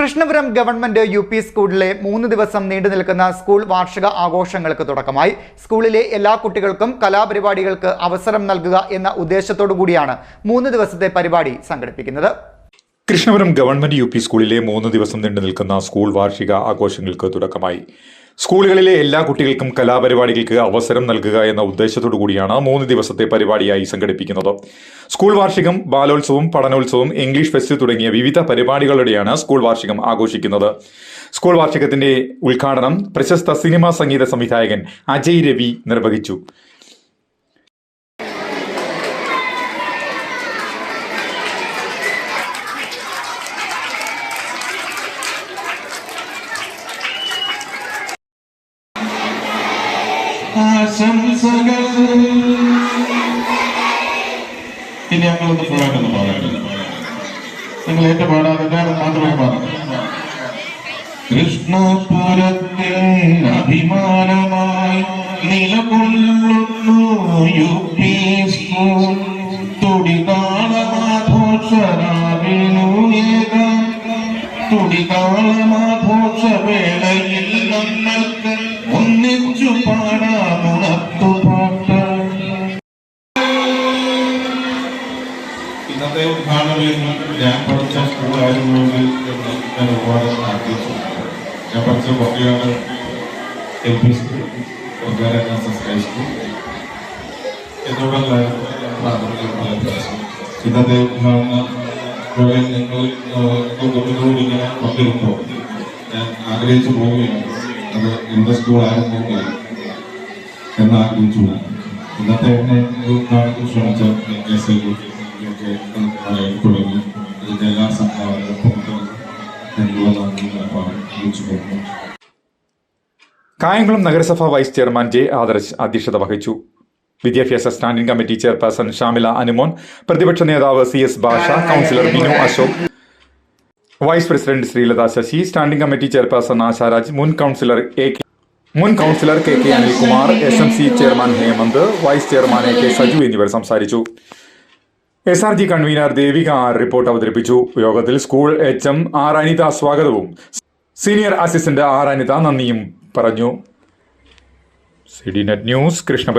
Krishnapuram government U P സ്കൂളിലെ മൂന്ന് ദിവസം നീണ്ടു നിൽക്കുന്ന സ്കൂൾ വാർഷിക ആഘോഷങ്ങൾക്ക് തുടക്കമായി. സ്കൂളിലെ എല്ലാ കുട്ടികൾക്കും കലാപരിപാടികൾക്ക് അവസരം നൽകുക എന്ന ഉദ്ദേശത്തോടു കൂടിയാണ് മൂന്ന് ദിവസത്തെ പരിപാടി സംഘടിപ്പിക്കുന്നത്. കൃഷ്ണപുരം ഗവൺമെന്റ് യു സ്കൂളിലെ മൂന്ന് ദിവസം നീണ്ടു നിൽക്കുന്ന സ്കൂൾ വാർഷിക ആഘോഷങ്ങൾക്ക് തുടക്കമായി. സ്കൂളുകളിലെ എല്ലാ കുട്ടികൾക്കും കലാപരിപാടികൾക്ക് അവസരം നൽകുക എന്ന ഉദ്ദേശത്തോടു കൂടിയാണ് മൂന്ന് ദിവസത്തെ പരിപാടിയായി സംഘടിപ്പിക്കുന്നത്. സ്കൂൾ വാർഷികം ബാലോത്സവം പഠനോത്സവം ഇംഗ്ലീഷ് ഫെസ്റ്റ് തുടങ്ങിയ വിവിധ പരിപാടികളുടെയാണ് സ്കൂൾ വാർഷികം ആഘോഷിക്കുന്നത്. സ്കൂൾ വാർഷികത്തിന്റെ ഉദ്ഘാടനം പ്രശസ്ത സിനിമാ സംഗീത സംവിധായകൻ അജയ് രവി നിർവഹിച്ചു. ആശംസകൾ ഇനി ഞങ്ങളൊന്ന് ഫുള്ളായിട്ടൊന്ന് പാടാം നിങ്ങൾ ഏറ്റു പാടാതെ മാത്രമേ പാടാം കൃഷ്ണപുരത്തെ അഭിമാനമായി നിലകൊള്ളുന്നു യു പി സ്കൂൾ. തുടിതാളമാഘോഷരാവിനുയേകാം തുടിതാളമാഘോഷവേളയിൽ നമ്മൾക്ക് ഒന്നിച്ചു പാടാമുണർത്തു പാട്ട്. ഇന്നത്തെ ഉദ്ഘാടനം ഞാൻ പഠിച്ച സ്കൂളായിരുന്നു എന്ന് ഞാൻ ഒരുപാട് ആഗ്രഹിച്ചു ഞാൻ പഠിച്ച കുട്ടിയാണ് L P school S S high school എന്നോടല്ല പ്രാഥമിക വിദ്യാഭ്യാസം ഇന്നത്തെ ഉദ്ഘാടനം ഞങ്ങൾ കുടുംബത്തോട് ഇങ്ങനെ പങ്കെടുക്കുമ്പോൾ ഞാൻ ആഗ്രഹിച്ചു പോവുകയാണ്. അത് എന്ത് സ്കൂളായിരുന്നു എന്ന് ആഗ്രഹിച്ചു ഇന്നത്തെ എന്നെ ശ്രമിച്ച ഒക്കെ തുടങ്ങി. ഇതിന്റെ എല്ലാ പോകുന്നു കായംകുളം നഗരസഭ വൈസ് ചെയർമാൻ ജെ ആദർശ് അധ്യക്ഷത വഹിച്ചു. വിദ്യാഭ്യാസ standing committee chairperson Shamila Anumon പ്രതിപക്ഷ നേതാവ് C S Basha councillor Binu Ashok. Vice president Sreelatha Sasi standing committee chairperson Asharaj മുൻ കൗൺസിലർ എ കെ മുൻ councillor K K Anilkumar S M C chairman Hemanth vice chairman A K Saju എന്നിവർ സംസാരിച്ചു. S R G convener Devika R report അവതരിപ്പിച്ചു. യോഗത്തിൽ school H M R Anitha സ്വാഗതവും. Senior assistant R Anitha നന്ദിയും പറഞ്ഞു. C D net news Krishnapuram.